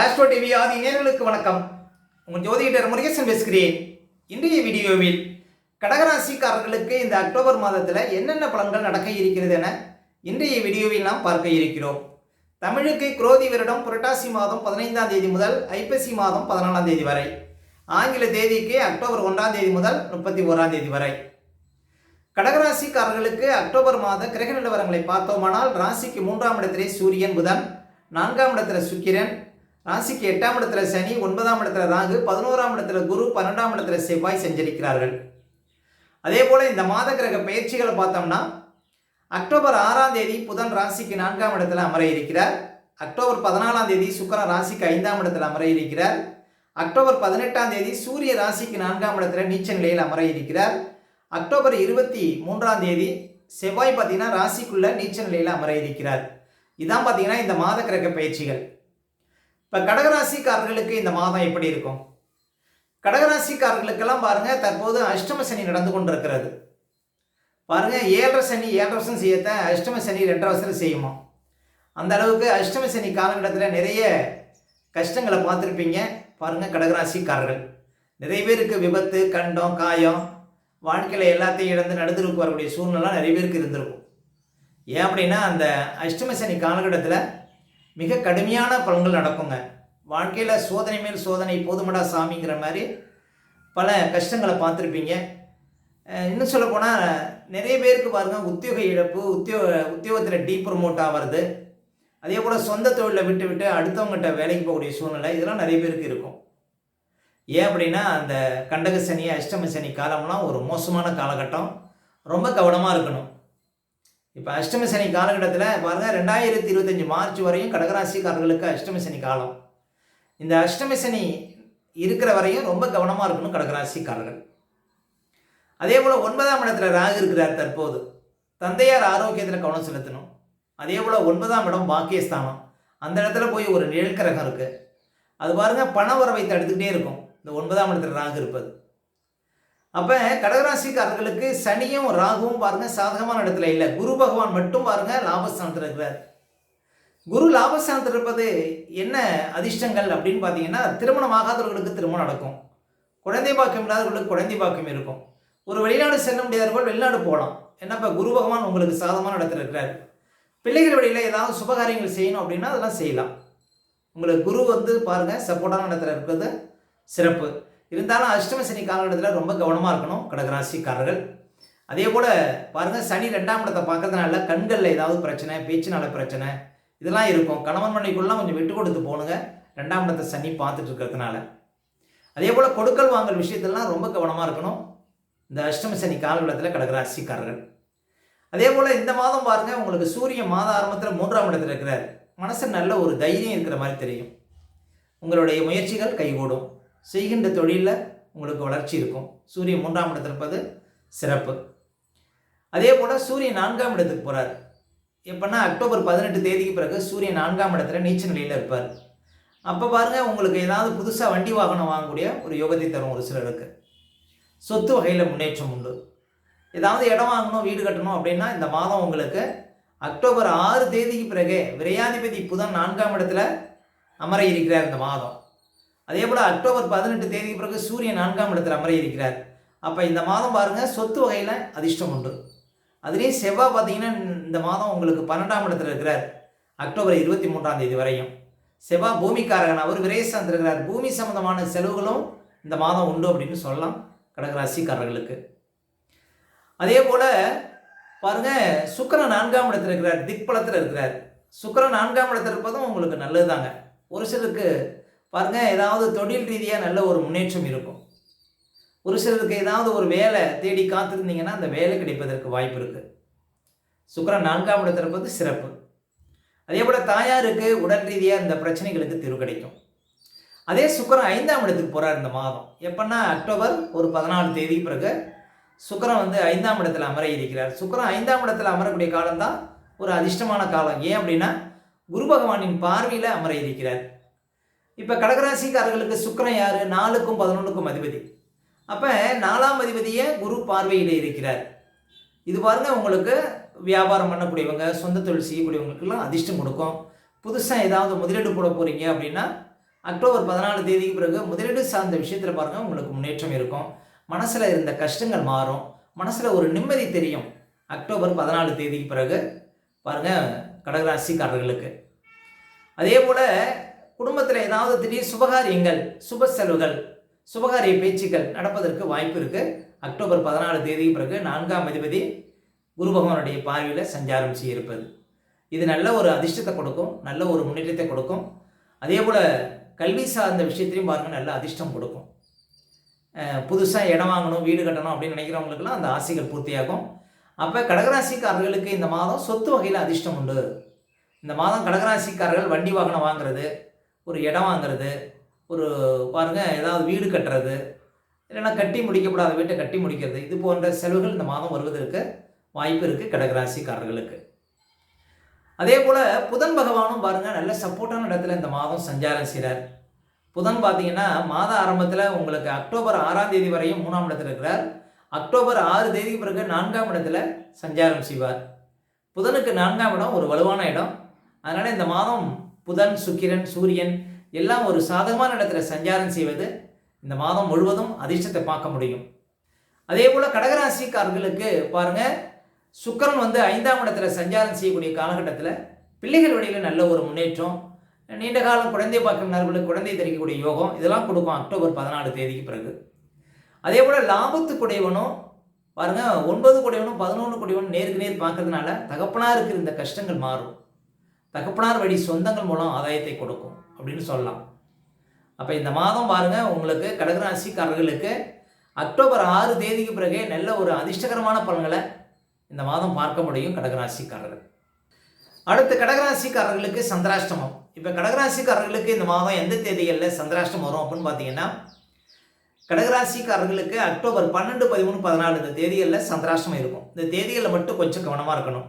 Astro TV ஆதி நேர்களுக்கு வணக்கம். உங்கள் ஜோதிடர் முருகேசன் பேசுகிறேன். இன்றைய வீடியோவில் கடகராசிக்காரர்களுக்கு இந்த அக்டோபர் மாதத்தில் என்னென்ன பலன்கள் நடக்க இருக்கிறது என இன்றைய வீடியோவில் நாம் பார்க்க இருக்கிறோம். தமிழுக்கு குரோதி வருடம் புரட்டாசி மாதம் பதினைந்தாம் தேதி முதல் ஐப்பசி மாதம் பதினாலாம் தேதி வரை. ஆங்கில தேதிக்கு அக்டோபர் ஒன்றாம் தேதி முதல் முப்பத்தி ஓராம் தேதி வரை. கடகராசிக்காரர்களுக்கு அக்டோபர் மாத கிரக நிலவரங்களை பார்த்தோமானால் ராசிக்கு மூன்றாம் இடத்திலே சூரியன் புதன் நான்காம் இடத்துல சுக்கிரன் ராசிக்கு எட்டாம் இடத்துல சனி ஒன்பதாம் இடத்துல ராகு பதினோராம் இடத்துல குரு பன்னெண்டாம் இடத்துல செவ்வாய் செஞ்சரிக்கிறார்கள். அதே போல இந்த மாத கிரக பயிற்சிகளை பார்த்தோம்னா அக்டோபர் ஆறாம் தேதி புதன் ராசிக்கு நான்காம் இடத்துல அமர இருக்கிறார். அக்டோபர் பதினாலாம் தேதி சுக்கரன் ராசிக்கு ஐந்தாம் இடத்துல அமர இருக்கிறார். அக்டோபர் பதினெட்டாம் தேதி சூரிய ராசிக்கு நான்காம் இடத்துல நீச்ச நிலையில் அமர இருக்கிறார். அக்டோபர் இருபத்தி மூன்றாம் தேதி செவ்வாய் பார்த்தீங்கன்னா ராசிக்குள்ள நீச்ச நிலையில் அமர இருக்கிறார். இதான் பார்த்தீங்கன்னா இந்த மாத கிரக பயிற்சிகள். இப்போ கடகராசிக்காரர்களுக்கு இந்த மாதம் எப்படி இருக்கும்? கடகராசிக்காரர்களுக்கெல்லாம் பாருங்கள் தற்போது அஷ்டம சனி நடந்து கொண்டிருக்கிறது. பாருங்கள் ஏழரை சனி ஏழரை வருஷம் செய்யத்த அஷ்டம சனி ரெண்டரை வருஷம் செய்யுமா? அந்த அளவுக்கு அஷ்டம சனி காலகட்டத்தில் நிறைய கஷ்டங்களை பார்த்துருப்பீங்க. பாருங்க கடகராசிக்காரர்கள். நிறைய பேருக்கு விபத்து கண்டம் காயம் வாழ்க்கையில் எல்லாத்தையும் இழந்து நடந்துருக்கு வரக்கூடிய சூழ்நிலை நிறைய பேருக்கு இருந்திருக்கும். ஏன் அப்படின்னா அந்த அஷ்டம சனி காலகட்டத்தில் மிக கடுமையான பலன்கள் நடக்குங்க. வாழ்க்கையில் சோதனை மேல் சோதனை போதுமடா சாமிங்கிற மாதிரி பல கஷ்டங்களை பார்த்துருப்பீங்க. இன்னும் சொல்லப்போனால் நிறைய பேருக்கு பாருங்கள் உத்தியோக இழப்பு உத்தியோக உத்தியோகத்தில் டீ ப்ரொமோட் ஆகிறது அதே போல் சொந்த தொழிலை விட்டு விட்டு அடுத்தவங்ககிட்ட வேலைக்கு போகக்கூடிய சூழ்நிலை இதெல்லாம் நிறைய பேருக்கு இருக்கும். ஏன் அப்படின்னா அந்த கண்டக சனி அஷ்டம சனி காலம்லாம் ஒரு மோசமான காலகட்டம். ரொம்ப கவனமாக இருக்கணும். இப்போ அஷ்டம சனி காலகட்டத்தில் பாருங்கள் ரெண்டாயிரத்தி இருபத்தஞ்சி மார்ச் வரையும் கடகராசிக்காரர்களுக்கு அஷ்டம சனி காலம். இந்த அஷ்டம சனி இருக்கிற வரையும் ரொம்ப கவனமாக இருக்கணும் கடகராசிக்காரர்கள். அதே போல் ஒன்பதாம் இடத்துல ராகு இருக்கிறார் தற்போது. தந்தையார் ஆரோக்கியத்தில் கவனம் செலுத்தணும். அதே போல் ஒன்பதாம் இடம் பாக்கியஸ்தானம். அந்த இடத்துல போய் ஒரு நிழல் கரகம் இருக்குது அது பாருங்க பண உறவை தடுத்துக்கிட்டே இருக்கும். இந்த ஒன்பதாம் இடத்துல ராகு இருப்பது. அப்போ கடகராசிக்காரர்களுக்கு சனியும் ராகுவும் பாருங்க சாதகமான இடத்துல இல்லை. குரு பகவான் மட்டும் பாருங்க லாபஸ்தானத்தில் இருக்கிறார் குரு லாபஸ்தானத்தில் இருப்பது என்ன அதிர்ஷ்டங்கள் அப்படின்னு பார்த்தீங்கன்னா திருமணம் ஆகாதவர்களுக்கு திருமணம் நடக்கும். குழந்தை பாக்கியம் இல்லாதவர்களுக்கு குழந்தை பாக்கியம் இருக்கும். ஒரு வெளிநாடு செல்ல முடியாதவர்கள் வெளிநாடு போகலாம். என்னப்பா குரு பகவான் உங்களுக்கு சாதகமான இடத்துல இருக்கிறார் பிள்ளைகள் வழியில் ஏதாவது சுபகாரியங்கள் செய்யணும் அப்படின்னா அதெல்லாம் செய்யலாம். உங்களுக்கு குரு வந்து பாருங்கள் சப்போர்ட்டான இடத்துல இருக்கிறது சிறப்பு. இருந்தாலும் அஷ்டம சனி காலகட்டத்தில் ரொம்ப கவனமாக இருக்கணும் கடகராசிக்காரர்கள். அதே போல் பாருங்கள் சனி ரெண்டாம் இடத்தை பார்க்கறதுனால கண்களில் ஏதாவது பிரச்சனை பேச்சுனால பிரச்சனை இதெல்லாம் இருக்கும். கணவன் மனைக்குள்ளலாம் கொஞ்சம் விட்டு கொடுத்து போகணுங்க ரெண்டாம் இடத்தை சனி பார்த்துட்டு இருக்கிறதுனால. அதே போல் கொடுக்கல் வாங்கல் விஷயத்திலலாம் ரொம்ப கவனமாக இருக்கணும். இந்த அஷ்டம சனி காலகட்டத்தில் கடகராசிக்காரர்கள். அதே போல் இந்த மாதம் பாருங்கள் உங்களுக்கு சூரிய மாத ஆரம்பத்தில் மூன்றாம் இடத்துல இருக்கிறார். மனசு நல்ல ஒரு தைரியம் இருக்கிற மாதிரி தெரியும். உங்களுடைய முயற்சிகள் கைகூடும். செய்கின்ற தொழிலில் உங்களுக்கு வளர்ச்சி இருக்கும். சூரியன் மூன்றாம் இடத்துல இருப்பது சிறப்பு. அதே போல் சூரியன் நான்காம் இடத்துக்கு போகிறார் எப்போன்னா அக்டோபர் பதினெட்டு தேதிக்கு பிறகு சூரியன் நான்காம் இடத்துல நீச்சல் நிலையில் இருப்பார். அப்போ பாருங்கள் உங்களுக்கு ஏதாவது புதுசாக வண்டி வாகனம் வாங்கக்கூடிய ஒரு யோகத்தை தரும் ஒரு சிலருக்கு. சொத்து வகையில் முன்னேற்றம் உண்டு. ஏதாவது இடம் வாங்கணும் வீடு கட்டணும் அப்படின்னா இந்த மாதம் உங்களுக்கு அக்டோபர் ஆறு தேதிக்கு பிறகு விரையாதிபதி புதன் நான்காம் இடத்துல அமர இருக்கிறார் இந்த மாதம். அதே போல் அக்டோபர் பதினெட்டு தேதிக்கு பிறகு சூரியன் நான்காம் இடத்துல அமர இருக்கிறார் அப்போ இந்த மாதம் பாருங்கள் சொத்து வகையில் அதிர்ஷ்டம் உண்டு. அதுலேயும் செவ்வாய் பார்த்தீங்கன்னா இந்த மாதம் உங்களுக்கு பன்னெண்டாம் இடத்துல இருக்கிறார். அக்டோபர் இருபத்தி மூன்றாம் தேதி வரையும். செவ்வாய் பூமிக்காரகன் அவர் விரேசத்தில் இருக்கிறார். பூமி சம்பந்தமான செலவுகளும் இந்த மாதம் உண்டு அப்படின்னு சொல்லலாம் கடகராசிக்காரர்களுக்கு அதே போல் பாருங்கள் சுக்கரன் நான்காம் இடத்துல இருக்கிறார் திக்பலத்தில் இருக்கிறார். சுக்கரன் நான்காம் இடத்துல இருப்பதும் உங்களுக்கு நல்லது தாங்க ஒரு சிலருக்கு பாருங்கள் ஏதாவது தொழில் ரீதியாக நல்ல ஒரு முன்னேற்றம் இருக்கும். ஒரு சிலருக்கு ஏதாவது ஒரு வேலை தேடி காத்திருந்தீங்கன்னா அந்த வேலை கிடைப்பதற்கு வாய்ப்பு இருக்குது சுக்கரன் நான்காம் இடத்துல இருப்பது சிறப்பு. அதே போல் தாயாருக்கு உடல் ரீதியாக இந்த பிரச்சனைகளுக்கு தீர்வு கிடைக்கும். அதே சுக்கரன் ஐந்தாம் இடத்துக்கு போகிறார் இந்த மாதம். எப்போன்னா அக்டோபர் ஒரு பதினாலு தேதி பிறகு சுக்கரன் வந்து ஐந்தாம் இடத்துல அமர இருக்கிறார். சுக்கரன் ஐந்தாம் இடத்துல அமரக்கூடிய காலம்தான் ஒரு அதிர்ஷ்டமான காலம். ஏன் அப்படின்னா குரு பகவானின் பார்வையில் அமர இருக்கிறார். இப்போ கடகராசிக்காரர்களுக்கு சுக்கரன் யார்? நாலுக்கும் பதினொன்றுக்கும் அதிபதி. அப்போ நாலாம் அதிபதியை குரு பார்வையில் இருக்கிறார். இது பாருங்க உங்களுக்கு வியாபாரம் பண்ணக்கூடியவங்க சொந்த தொழில் செய்யக்கூடியவங்களுக்கெல்லாம் அதிர்ஷ்டம் கொடுக்கும். புதுசாக ஏதாவது முதலீடு போட போகிறீங்க அப்படின்னா அக்டோபர் பதினாலு தேதிக்கு பிறகு முதலீடு சார்ந்த விஷயத்தில் பாருங்கள் உங்களுக்கு முன்னேற்றம் இருக்கும். மனசில் இருந்த கஷ்டங்கள் மாறும். மனசில் ஒரு நிம்மதி தெரியும். அக்டோபர் பதினாலு தேதிக்கு பிறகு பாருங்கள் கடகராசிக்காரர்களுக்கு. அதே போல் குடும்பத்தில் ஏதாவது திடீர் சுபகாரியங்கள் சுப செலவுகள் சுபகாரிய பேச்சுக்கள் நடப்பதற்கு வாய்ப்பு இருக்குது அக்டோபர் பதினாலு தேதிக்கு பிறகு நான்காம் அதிபதி குரு பகவானுடைய பார்வையில் சஞ்சாரம் செய்ய இருப்பது. இது நல்ல ஒரு அதிர்ஷ்டத்தை கொடுக்கும் நல்ல ஒரு முன்னேற்றத்தை கொடுக்கும். அதே போல் கல்வி சார்ந்த விஷயத்திலையும் பாருங்கள் நல்ல அதிர்ஷ்டம் கொடுக்கும். புதுசாக இடம் வாங்கணும் வீடு கட்டணும் அப்படின்னு நினைக்கிறவங்களுக்குலாம் அந்த ஆசைகள் பூர்த்தியாகும். அப்போ கடகராசிக்காரர்களுக்கு இந்த மாதம் சொத்து வகையில் அதிர்ஷ்டம் உண்டு. இந்த மாதம் கடகராசிக்காரர்கள் வண்டி வாகனம் வாங்குறது ஒரு இடம் வாங்குறது ஒரு பாருங்கள் ஏதாவது வீடு கட்டுறது இல்லைன்னா கட்டி முடிக்கப்படாத வீட்டை கட்டி முடிக்கிறது இது போன்ற செலவுகள் இந்த மாதம் வருவதற்கு வாய்ப்பு இருக்குது கடகராசிக்காரர்களுக்கு. அதே போல் புதன் பகவானும் பாருங்கள் நல்ல சப்போர்ட்டான இடத்துல இந்த மாதம் சஞ்சாரம் செய்கிறார் புதன் பார்த்தீங்கன்னா மாத ஆரம்பத்தில் உங்களுக்கு அக்டோபர் ஆறாம் தேதி வரையும் மூணாம் இடத்துல இருக்கிறார். அக்டோபர் ஆறு தேதிக்கு பிறகு நான்காம் இடத்துல சஞ்சாரம் செய்வார். புதனுக்கு நான்காம் இடம் ஒரு வலுவான இடம். அதனால் இந்த மாதம் புதன் சுக்கிரன் சூரியன் எல்லாம் ஒரு சாதகமான இடத்துல சஞ்சாரம் செய்வது இந்த மாதம் முழுவதும் அதிர்ஷ்டத்தை பார்க்க முடியும். அதே போல் கடகராசிக்காரர்களுக்கு பாருங்கள் சுக்கரன் வந்து ஐந்தாம் இடத்துல சஞ்சாரம் செய்யக்கூடிய காலகட்டத்தில் பிள்ளைகள் வழியில் நல்ல ஒரு முன்னேற்றம் நீண்ட காலம் குழந்தை பார்க்கும் நபர்களுக்கு குழந்தை தெரிவிக்கக்கூடிய யோகம் இதெல்லாம் கொடுக்கும் அக்டோபர் பதினாலு தேதிக்கு பிறகு. அதே போல் லாபத்து குடையவனும் பாருங்க ஒன்பது குடையவனும் பதினொன்று குடையவனும் நேருக்கு நேர் பார்க்கறதுனால தகப்பனாக இருக்கிற இந்த கஷ்டங்கள் மாறும். தகப்பனார் வழி சொந்தங்கள் மூலம் ஆதாயத்தை கொடுக்கும் அப்படின்னு சொல்லலாம். அப்போ இந்த மாதம் பாருங்கள் உங்களுக்கு கடகராசிக்காரர்களுக்கு அக்டோபர் ஆறு தேதிக்கு பிறகே நல்ல ஒரு அதிர்ஷ்டகரமான பலன்களை இந்த மாதம் பார்க்க முடியும் கடகராசிக்காரர்கள். அடுத்து கடகராசிக்காரர்களுக்கு சந்திராஷ்டமம். இப்போ கடகராசிக்காரர்களுக்கு இந்த மாதம் எந்த தேதிகளில் சந்திராஷ்டமம் வரும் அப்படின்னு பார்த்தீங்கன்னா கடகராசிக்காரர்களுக்கு அக்டோபர் பன்னெண்டு பதிமூணு பதினாலு இந்த தேதிகளில் சந்திராஷ்டமம் இருக்கும். இந்த தேதிகளில் மட்டும் கொஞ்சம் கவனமாக இருக்கணும்.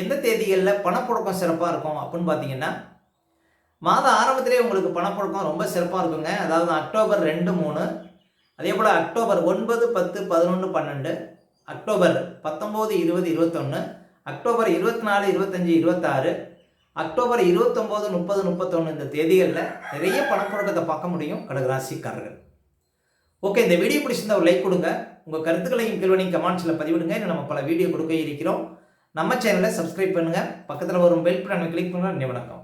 எந்த தேதிகளில் பணப்புழக்கம் சிறப்பாக இருக்கும் அப்படின்னு பார்த்தீங்கன்னா மாதம் ஆரம்பத்திலே உங்களுக்கு பணப்புழக்கம் ரொம்ப சிறப்பாக இருக்குங்க. அதாவது அக்டோபர் ரெண்டு மூணு அதே போல் அக்டோபர் ஒன்பது பத்து பதினொன்று பன்னெண்டு அக்டோபர் பத்தொம்போது இருபது இருபத்தொன்று அக்டோபர் இருபத்தி நாலு இருபத்தஞ்சி இருபத்தாறு அக்டோபர் இருபத்தொம்போது முப்பது முப்பத்தொன்று இந்த தேதிகளில் நிறைய பணப்புழக்கத்தை பார்க்க முடியும் கடகராசிக்காரர்கள். ஓகே இந்த வீடியோ பிடிச்சிருந்தா ஒரு லைக் கொடுங்க. உங்கள் கருத்துக்களையும் கேள்வனையும் கமெண்ட்ஸில் பதிவிடுங்க. இன்னும் நம்ம பல வீடியோ கொடுக்க இருக்கிறோம். நம்ம சேனலை சப்ஸ்கிரைப் பண்ணுங்கள் பக்கத்தில் வரும் பெல் பட்டனை கிளிக் பண்ணுங்கள் வணக்கம்.